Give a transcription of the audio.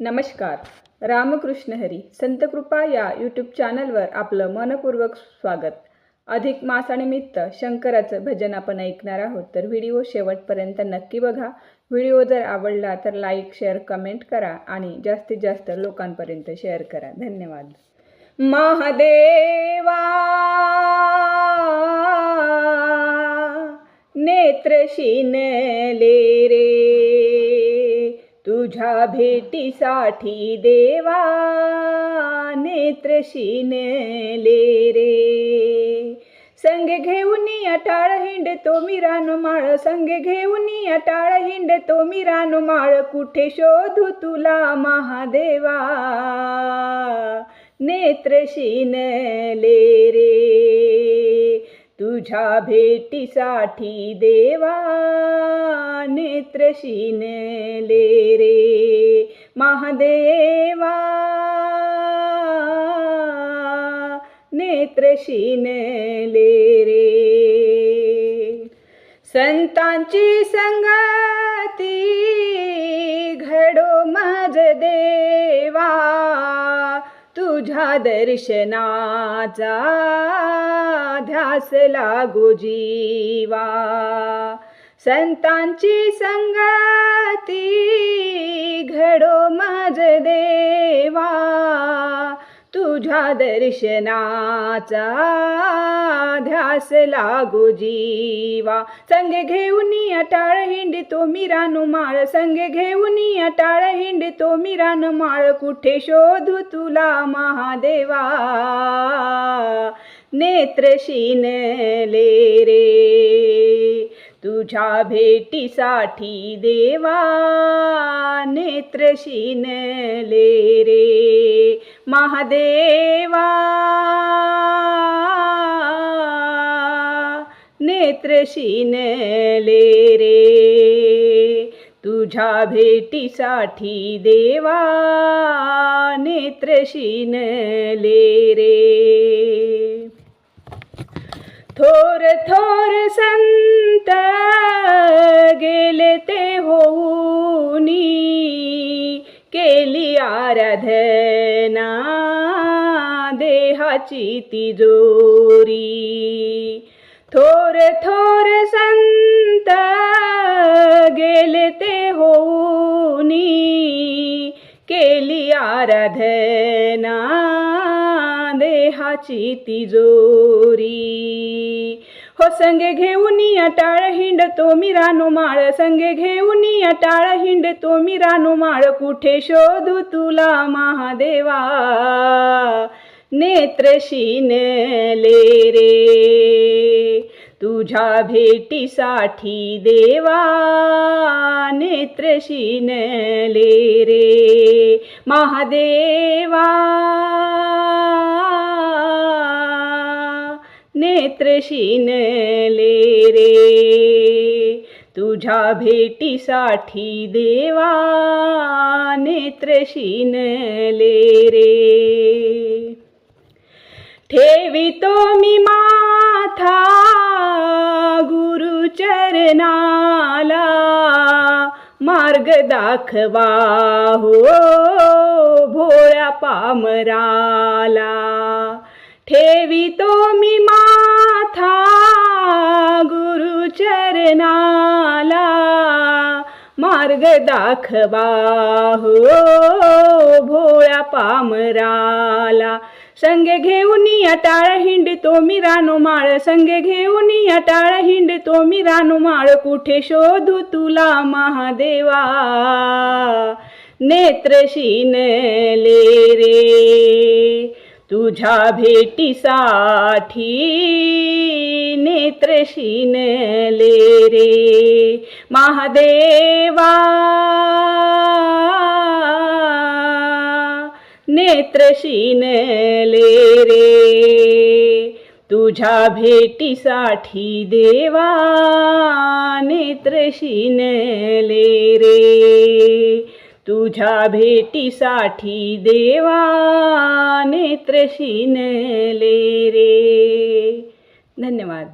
नमस्कार. रामकृष्ण हरी संतकृपा या यूट्यूब चॅनलवर आपलं मनपूर्वक स्वागत. अधिक मासानिमित्त शंकराचं भजन आपण ऐकणार आहोत तर व्हिडिओ शेवटपर्यंत नक्की बघा. व्हिडिओ जर आवडला तर लाईक शेअर कमेंट करा आणि जास्तीत जास्त लोकांपर्यंत शेअर करा. धन्यवाद. महादेवा नेत्रशीनले रे. तुझ्या भेटीसाठी देवा नेत्रशीनले रे. संग घेऊन अटाळ हिंड तो मी माळ संग घेऊन अटाळ हिंड तो मी माळ. कुठे शोधू तुला महादेवा नेत्रशीनले रे. तुझ्या भेटीसाठी देवा नेत्र शिनले रे. महादेवा नेत्र शिनले रे. संतांची संगती तुझ्या दर्शनाचा ध्यास लागू जीवा. संतांची संगती घडो माझ देवा. तुझ्या दर्शनाचा ध्यास लागू जीवा. संग घेऊन अटाळ हिंडी तो मी माळ. संग घेऊन अटाळ हिंडी तो मी माळ. कुठे शोधू तुला महादेवा? नेत्रशीनले रे. तुझ्या भेटीसाठी देवा नेत्रशीनले रे. महादेवा नेत्रशीनले रे। तुझ्या भेटीसाठी देवा नेत्रशीनले रे। थोर थोर संत गेले ते होऊनी केली आराधना देहाची तिजोरी थोर थोर संत गेले ते होऊनी केली आराधना देहाची तिजोरी हो संगे घेऊन अटाळ हिंड तो मी माळ. संगे घेऊन अटाळ हिंड तो मी माळ. कुठे शोधू तुला महादेवा? नेत्रशीनले रे. तुझ्या भेटीसाठी देवा नेत्रशीनले रे. महादेवा. नेत्रशीनले रे तुझ्या भेटीसाठी देवा नेत्रशीनले रे ठेवितो मी माथा गुरुचरणाला मार्ग दाखवा हो भोळ्या पामराला. ठेवितो मी मा नाला मार्ग दाखवा हो भोळ्या पामराला. संगे घेऊन अटाळ हिंड तो मी माळ. संगे घेऊन अटाळ हिंड तो मी माळ. कुठे शोधू तुला महादेवा? नेत्रशीनले रे. तुझ्या भेटीसाठी नेत्रशीनले रे. महादेवा नेत्रशीनले रे. तुझ्या भेटीसाठी देवा नेत्रशीनले रे. तुझ्या भेटीसाठी देवा नेत्रशीनले रे. धन्यवाद.